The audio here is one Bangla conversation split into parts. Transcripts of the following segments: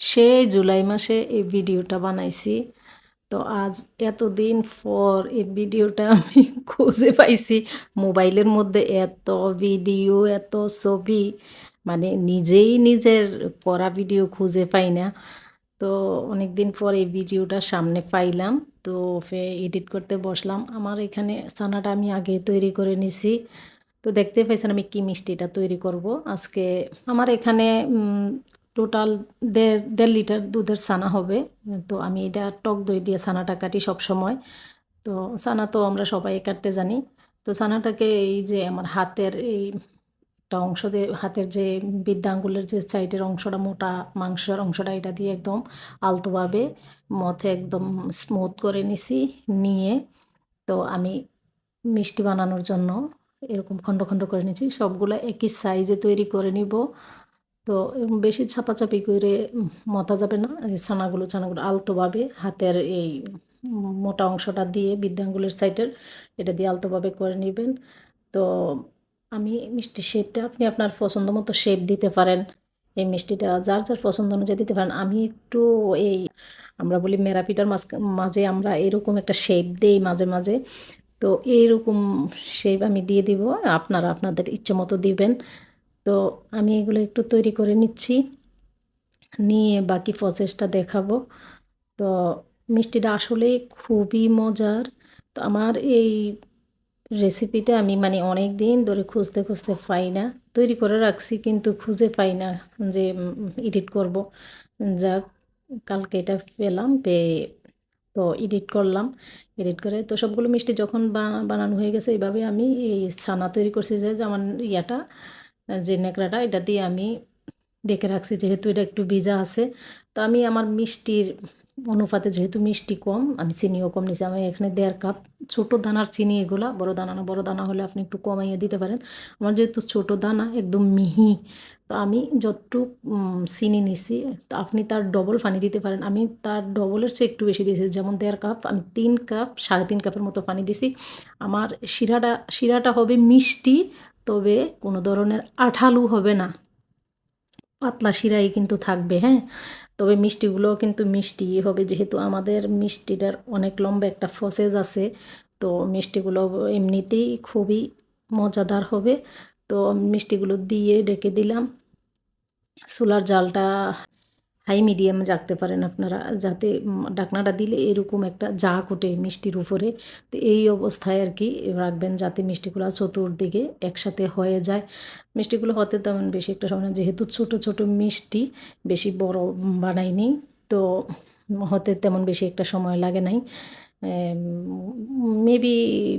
সেই জুলাই মাসে এই ভিডিওটা বানাইছি। তো আজ এতদিন পর এই ভিডিওটা আমি খুঁজে পাইছি মোবাইলের মধ্যে এত ভিডিও, এত ছবি মানে নিজেই নিজের করা ভিডিও খুঁজে পাই না। তো অনেক দিন পর এই ভিডিওটা সামনে পাইলাম, তো এডিট করতে বসলাম। আমার এখানে ছানাটা আমি আগে তৈরি করে নিছি। তো দেখতে পাইছেন আমি কি মিষ্টিটা তৈরি করব। আজকে আমার এখানে টোটাল দেড় দেড় লিটার দুধের ছানা হবে। তো আমি এটা টক দই দিয়ে ছানাটা কাটি সব সময়। তো ছানা তো আমরা সবাই কাটতে জানি। তো ছানাটাকে এই যে আমার হাতের এই একটা অংশ দিয়ে, হাতের যে বৃদ্ধা আঙ্গুলের যে সাইডের অংশটা, মোটা মাংসের অংশটা, এটা দিয়ে একদম আলতোভাবে মথে একদম স্মুথ করে নিছি, নিয়ে তো আমি মিষ্টি বানানোর জন্য এরকম খণ্ড খণ্ড করে নিচ্ছি সবগুলো একই সাইজে তৈরি করে নিব। তো বেশি চাপাচাপি করে মতা যাবে না, এই ছানাগুলো ছানাগুলো আলতোভাবে হাতের এই মোটা অংশটা দিয়ে বৃদ্ধাঙ্গুলের সাইডের এটা দিয়ে আলতোভাবে করে নেবেন। তো আমি মিষ্টি শেপটা আপনি আপনার পছন্দ মতো শেপ দিতে পারেন এই মিষ্টিটা, যার যার পছন্দ অনুযায়ী দিতে পারেন। আমি একটু এই আমরা বলি মেরাপিটার মাঝ, মাঝে আমরা এরকম একটা শেপ দেই মাঝে মাঝে। তো এইরকম শেপ আমি দিয়ে দিব, আপনারা আপনাদের ইচ্ছে মতো দিবেন। তো আমি এগুলো একটু তৈরি করে নিচ্ছি। নিয়ে বাকি প্রসেসটা দেখাবো। তো মিষ্টিটা আসলে খুবই মজার। তো আমার এই রেসিপিটা আমি মানে অনেক দিন ধরে খুঁজতে খুঁজতে পাই না। তৈরি করে রাখছি কিন্তু খুঁজে পাই না যে এডিট করব। যাক, কালকে এটা পেলাম, পেয়ে তো এডিট করলাম। এডিট করে তো সবগুলো মিষ্টি যখন বানানো হয়ে গেছে, এইভাবে আমি এই ছানা তৈরি করছি যে যেমন ইয়াটা যে ন্যাকড়াটা এটা দিয়ে আমি ডেকে রাখছি, যেহেতু এটা একটু ভিজা আছে। তো আমি আমার মিষ্টির অনুপাতে যেহেতু মিষ্টি কম, আমি চিনিও কম নিছি। আমি এখানে দেড় কাপ ছোটো দানার চিনি, এগুলা বড় দানা না, বড় দানা হলে আপনি একটু কমাইয়ে দিতে পারেন। আমার যেহেতু ছোটো দানা, একদম মিহি, তো আমি যতটুক চিনি নিছি, তো আপনি তার ডবল পানি দিতে পারেন। আমি তার ডবলের চেয়ে একটু বেশি দিয়েছি, যেমন দেড় কাপ, আমি তিন কাপ, সাড়ে তিন কাপের মতো পানি দিছি। আমার শিরাটা শিরাটা হবে মিষ্টি তবে কোনো ধরনের আঠালু হবে না। পাতলা শিরাই কিন্তু থাকবে হ্যাঁ? তবে মিষ্টিগুলোও কিন্তু মিষ্টি হবে, যেহেতু আমাদের মিষ্টিটার অনেক লম্বা একটা প্রসেস আছে, তো মিষ্টিগুলো এমনিতেই খুবই মজাদার হবে। তো মিষ্টিগুলো দিয়ে ডেকে দিলাম। চুলার জালটা হাই মিডিয়াম রাখতে পারেন আপনারা, যাতে ডাকনাটা দিলে এরকম একটা যা কোটে মিষ্টির উপরে। তো এই অবস্থায় আর কি রাখবেন যাতে মিষ্টিগুলো চতুর্দিকে একসাথে হয়ে যায়। মিষ্টিগুলো হতে তেমন বেশি একটা সময় যেহেতু ছোট ছোট মিষ্টি বেশি বড় বানাইনি, তো হতে তেমন বেশি একটা সময় লাগে নাই। মেবি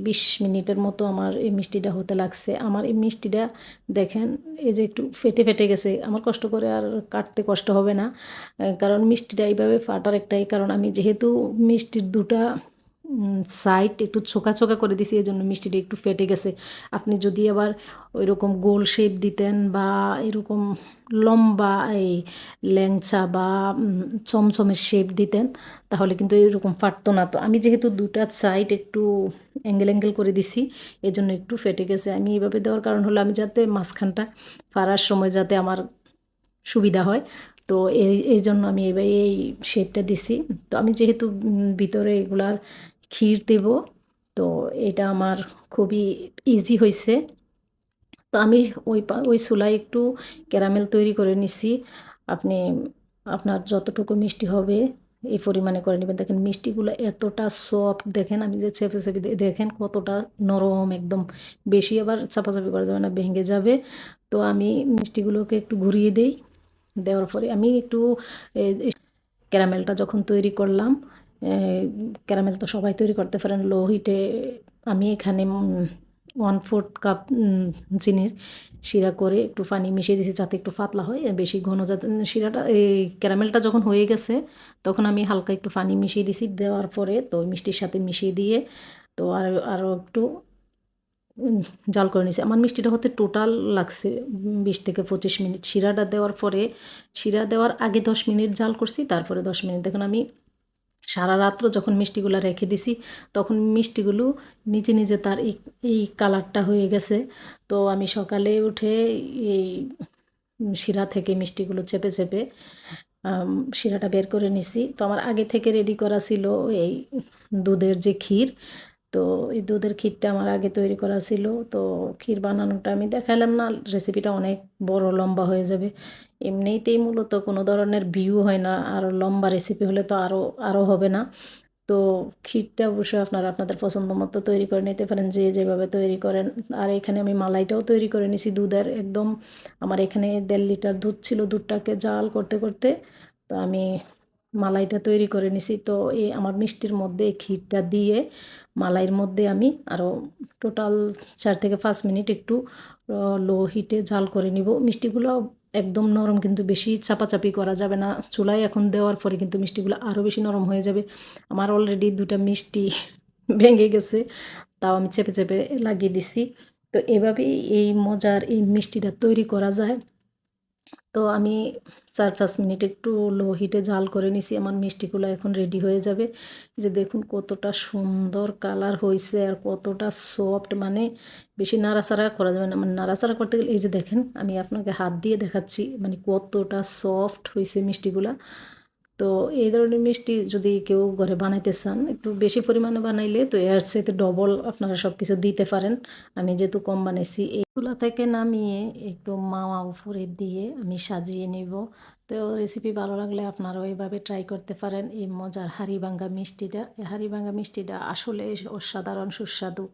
বিশ মিনিটের মতো আমার এই মিষ্টিটা হতে লাগছে। আমার এই মিষ্টিটা দেখেন, এই যে একটু ফেটে ফেটে গেছে। আমার কষ্ট করে আর কাটতে কষ্ট হবে না। কারণ মিষ্টিটা এইভাবে ফাটার একটাই কারণ। আমি যেহেতু মিষ্টির দুটা সাইড একটু ছোকা ছোকা করে দিছি এই জন্য মিষ্টিটা একটু ফেটে গেছে। আপনি যদি আবার ওই রকম গোল শেপ দিতেন বা এরকম লম্বা এই ল্যাংচা বা চমচমের শেপ দিতেন, তাহলে কিন্তু এরকম ফাটতো না। তো আমি যেহেতু দুটা সাইড একটু অ্যাঙ্গেল অ্যাঙ্গেল করে দিছি এই জন্য একটু ফেটে গেছে। আমি এইভাবে দেওয়ার কারণ হলো আমি যাতে মাঝখানটা ফাড়ার সময় যাতে আমার সুবিধা হয়। তো এই এই জন্য আমি এবার এই শেপটা দিছি। তো আমি যেহেতু ভিতরে এগুলার ক্ষীর দেব। তো এটা আমার খুবই ইজি হয়েছে তো আমি ওই ওই চুলায় একটু ক্যারামেল তৈরি করে নিছি। আপনি, আপনার যতটুকু মিষ্টি হবে এই পরিমাণে করে নেবেন। দেখেন মিষ্টিগুলো এতটা সফট দেখেন আমি যে চেপে চেপে দেখেন কতটা নরম একদম। বেশি আবার চাপাচাপি করা যাবে না, ভেঙে যাবে। তো আমি মিষ্টিগুলোকে একটু ঘুরিয়ে দিই। দেওয়ার পরে আমি একটু ক্যারামেলটা যখন তৈরি করলাম ক্যারামেল তো সবাই তৈরি করতে পারেন। লো হিটে আমি এখানে ওয়ান ফোর্থ কাপ চিনির শিরা করে একটু পানি মিশিয়ে দিয়েছি যাতে একটু পাতলা হয়। বেশি ঘন যাতে শিরাটা এই ক্যারামেলটা যখন হয়ে গেছে, তখন আমি হালকা একটু পানি মিশিয়ে দিয়েছি। দেওয়ার পরে তো মিষ্টির সাথে মিশিয়ে দিয়ে তো আর আরও একটু জাল করে নিয়েছি। আমার মিষ্টিটা হতে টোটাল লাগছে বিশ থেকে পঁচিশ মিনিট। শিরাটা দেওয়ার পরে, শিরা দেওয়ার আগে দশ মিনিট জাল করছি, তারপরে দশ মিনিট। দেখুন আমি সারা রাত্র যখন মিষ্টিগুলো রেখে দিছি, তখন মিষ্টিগুলো নিজে নিজে তার এই এই কালারটা হয়ে গেছে। তো আমি সকালে উঠে এই শিরা থেকে মিষ্টিগুলো চেপে চেপে শিরাটা বের করে নিছি। তো আমার আগে থেকে রেডি করা ছিল এই দুধের যে ক্ষীর তো এই দুধের ক্ষীরটা আমার আগে তৈরি করা ছিল। তো ক্ষীর বানানোটা আমি দেখালাম না রেসিপিটা অনেক বড় লম্বা হয়ে যাবে। এমনিতেই মূলত কোনো ধরনের ভিউ হয় না, আর লম্বা রেসিপি হলে তো আরও আরও হবে না। তো ক্ষীরটা অবশ্যই আপনারা আপনাদের পছন্দ মতো তৈরি করে নিতে পারেন, যে যেভাবে তৈরি করেন। আর এখানে আমি মালাইটাও তৈরি করে নিছি দুধের। একদম আমার এখানে দেড় লিটার দুধ ছিল দুধটাকে জাল করতে করতে। তো আমি মালাইটা তৈরি করে নিছি। তো এই আমার মিষ্টির মধ্যে ক্ষীরটা দিয়ে মালাইয়ের মধ্যে আমি আরও টোটাল চার থেকে পাঁচ মিনিট একটু লো হিটে জাল করে নিব। মিষ্টিগুলো একদম নরম কিন্তু বেশি চাপাচাপি করা যাবে না। চুলায় এখন দেওয়ার পরে কিন্তু মিষ্টিগুলো আরও বেশি নরম হয়ে যাবে। আমার অলরেডি দুটা মিষ্টি ভেঙে গেছে, তাও আমি চেপে চেপে লাগিয়ে দিছি। তো এভাবেই এই মজার এই মিষ্টিটা তৈরি করা যায়। তো আমি চার পাঁচ মিনিট একটু লো হিটে জাল করে নিছি, আমার মিষ্টিগুলো এখন রেডি হয়ে যাবে। যে দেখুন কতটা সুন্দর কালার হয়েছে আর কতটা সফট মানে বেশি নাড়াচাড়া করা যাবে না। মানে নাড়াচাড়া করতে গেলে এই যে দেখেন, আমি আপনাকে হাত দিয়ে দেখাচ্ছি মানে কতটা সফট হয়েছে মিষ্টিগুলা। তো এই ধরনের মিষ্টি যদি কেউ ঘরে বানাইতে চান, একটু বেশি পরিমাণে বানাইলে তো এর সাথে ডবল আপনারা সব কিছু দিতে পারেন। আমি যেহেতু কম বানাইছি, এই চুলা থেকে নামিয়ে একটু মাওয়া উপরে দিয়ে আমি সাজিয়ে নিব। তো রেসিপি ভালো লাগলে আপনারাও এইভাবে ট্রাই করতে পারেন, এই মজার হাড়ি ভাঙ্গা মিষ্টিটা। এই হাড়ি ভাঙ্গা মিষ্টিটা আসলে অসাধারণ সুস্বাদু।